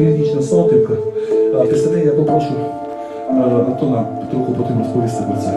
Північна Салтівка. Після неї я попрошу е, Антона трохи потім розповісти про це.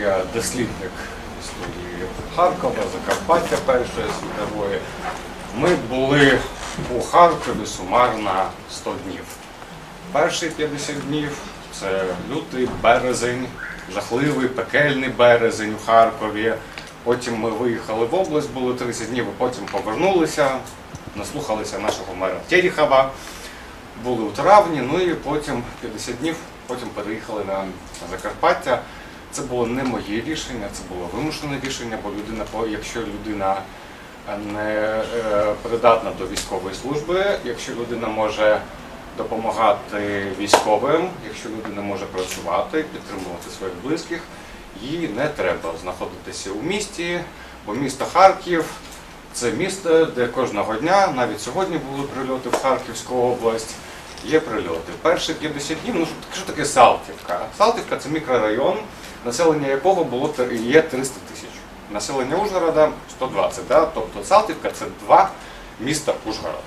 Я дослідник історії Харкова, Закарпаття Першої світової. Ми були у Харкові сумарно 100 днів. Перші 50 днів це лютий березень, жахливий, пекельний березень у Харкові. Потім ми виїхали в область, були 30 днів, і потім повернулися, наслухалися нашого мера Терехова були у травні, ну і потім 50 днів, потім переїхали на Закарпаття. Це було не моє рішення, це було вимушене рішення, бо людина, якщо людина не е, придатна до військової служби, якщо людина може допомагати військовим, якщо людина може працювати, підтримувати своїх близьких, їй не треба знаходитися у місті, бо місто Харків Це місто, де кожного дня, навіть сьогодні були прильоти в Харківську область. Є прильоти. Перші 50 днів, ну що таке Салтівка? Салтівка це мікрорайон, населення якого було є 300 тисяч. Населення Ужгорода 120. Да? Тобто Салтівка це два міста Ужгорода.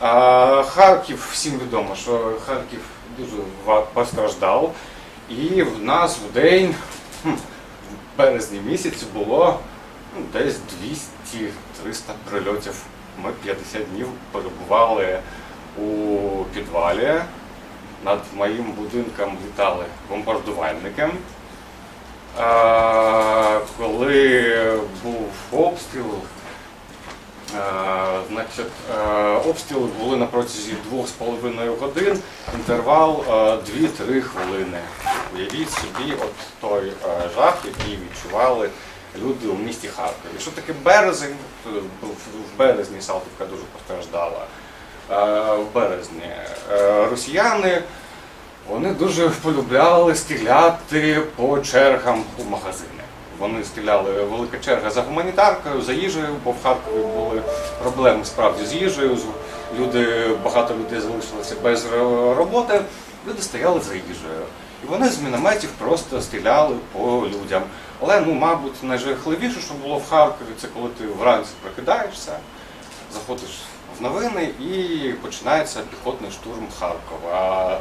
А, Харків, всім відомо, що Харків дуже постраждав. І в нас в день, в березні місяці було ну, десь 200-300 прильотів. Ми 50 днів перебували у підвалі. Над моїм будинком літали бомбардувальники. Коли був обстріл, значить, обстріли були на протязі 2,5 годин, інтервал а, 2-3 хвилини. Уявіть собі от той жах, який відчували люди у місті Харкові. Що таке березень? В в березні Салтівка дуже постраждала. В березні Е, росіяни вони дуже полюбляли стріляти по чергам у магазини. Вони стріляли велика черга за гуманітаркою, за їжею, бо в Харкові були проблеми справді з їжею. Люди, багато людей залишилося без роботи. Люди стояли за їжею. І вони з мінометів просто стріляли по людям. Але, ну, мабуть, найжахливіше, що було в Харкові, це коли ти вранці прокидаєшся, заходиш в новини і починається піхотний штурм Харкова.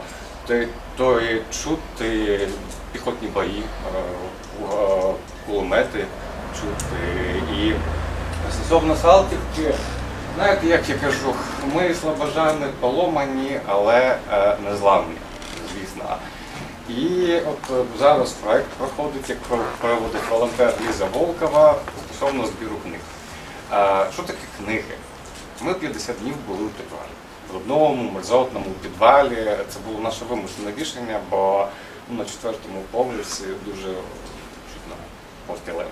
То, і чути піхотні бої, е, е, кулемети чути. І стосовно Салтівки, знаєте, як я кажу, ми слабожани поломані, але е, незламні, звісно. І от зараз проект проходить, як проводить волонтер Ліза Волкова стосовно збіру книг. Що таке книги? Ми 50 днів були у підвалі. В одному мерзотному підвалі. Це було наше вимушене рішення, бо ну, на четвертому поверсі дуже чутно постріли.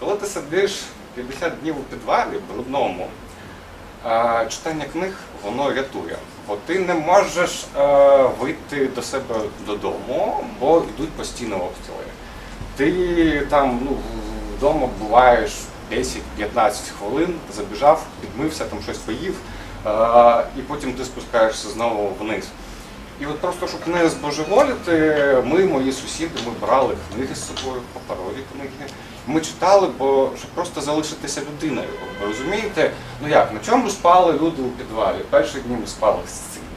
Коли ти сидиш 50 днів у підвалі брудному, читання книг воно рятує. Бо ти не можеш е, вийти до себе додому, бо йдуть постійно обстріли. Ти там ну, вдома буваєш 10-15 хвилин, забіжав, підмився, там щось поїв, е, і потім ти спускаєшся знову вниз. І от просто щоб не збожеволіти, ми, мої сусіди, ми брали книги з собою, паперові книги. Ми читали, бо щоб просто залишитися людиною. Ви розумієте? Ну як, на чому спали люди у підвалі? Перші дні ми спали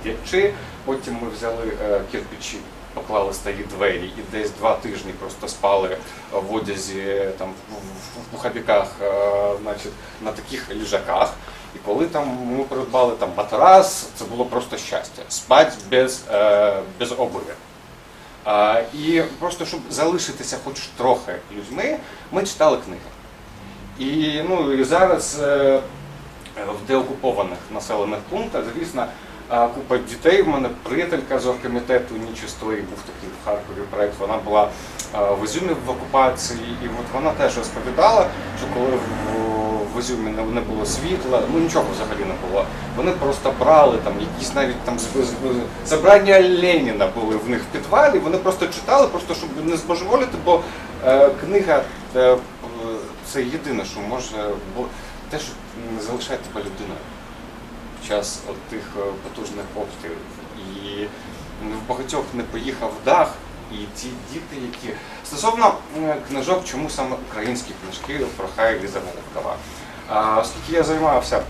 сидячи, потім ми взяли е, кирпичі, поклали старі двері і десь два тижні просто спали е, в одязі, там, в, пуховиках, е, значить, на таких ліжаках. І коли там ми придбали там матрас, це було просто щастя. Спать без, е, без обуви. А, і просто щоб залишитися хоч трохи людьми, ми читали книги. І, ну, і зараз е, в деокупованих населених пунктах, звісно, а, купа дітей. У мене приятелька з оргкомітету Ніч історії був такий в Харкові проєкт. Вона була а, в Ізюмі в окупації, і от вона теж розповідала, що коли в, в Ізюмі не, було світла, ну нічого взагалі не було. Вони просто брали там якісь навіть там забрання Леніна були в них в підвалі. Вони просто читали, просто щоб не збожеволіти, бо е, книга е, це єдине, що може, бо те, що не залишає тебе людиною під час тих е, потужних обстрілів. І в багатьох не поїхав дах, і ті діти, які. Стосовно е, книжок, чому саме українські книжки прохає Ліза Волкова. Оскільки я займався е,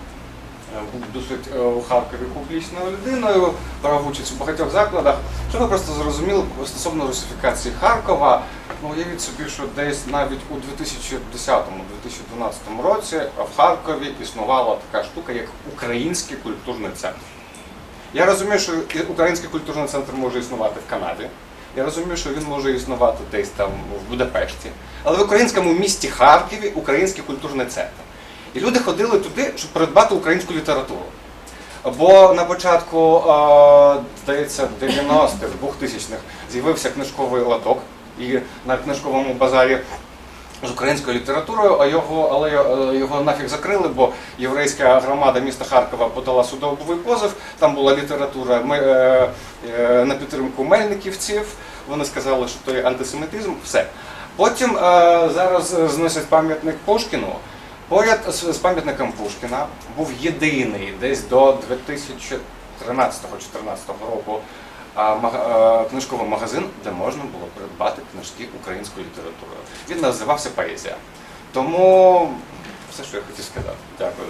досить е, у Харкові публічною людиною, брав участь у багатьох закладах. Що ви просто зрозуміли стосовно русифікації Харкова, ну уявіть собі, що десь навіть у 2010-2012 році в Харкові існувала така штука, як Український культурний центр. Я розумію, що Український культурний центр може існувати в Канаді. Я розумію, що він може існувати десь там в Будапешті. Але в українському місті Харкові Український культурний центр. І люди ходили туди, щоб придбати українську літературу. Бо на початку, здається, 90-х, 2000-х з'явився книжковий лоток, і на книжковому базарі з українською літературою, а його, але е, його нафіг закрили, бо єврейська громада міста Харкова подала судовий позов. Там була література е, е, на підтримку мельниківців. Вони сказали, що то є антисемітизм. Все. Потім зараз зносять пам'ятник Пушкіну. Поряд з, пам'ятником Пушкіна був єдиний десь до 2013-2014 року а, книжковий магазин, де можна було придбати книжки української літератури. Він називався Поезія. Тому все, що я хотів сказати. Дякую.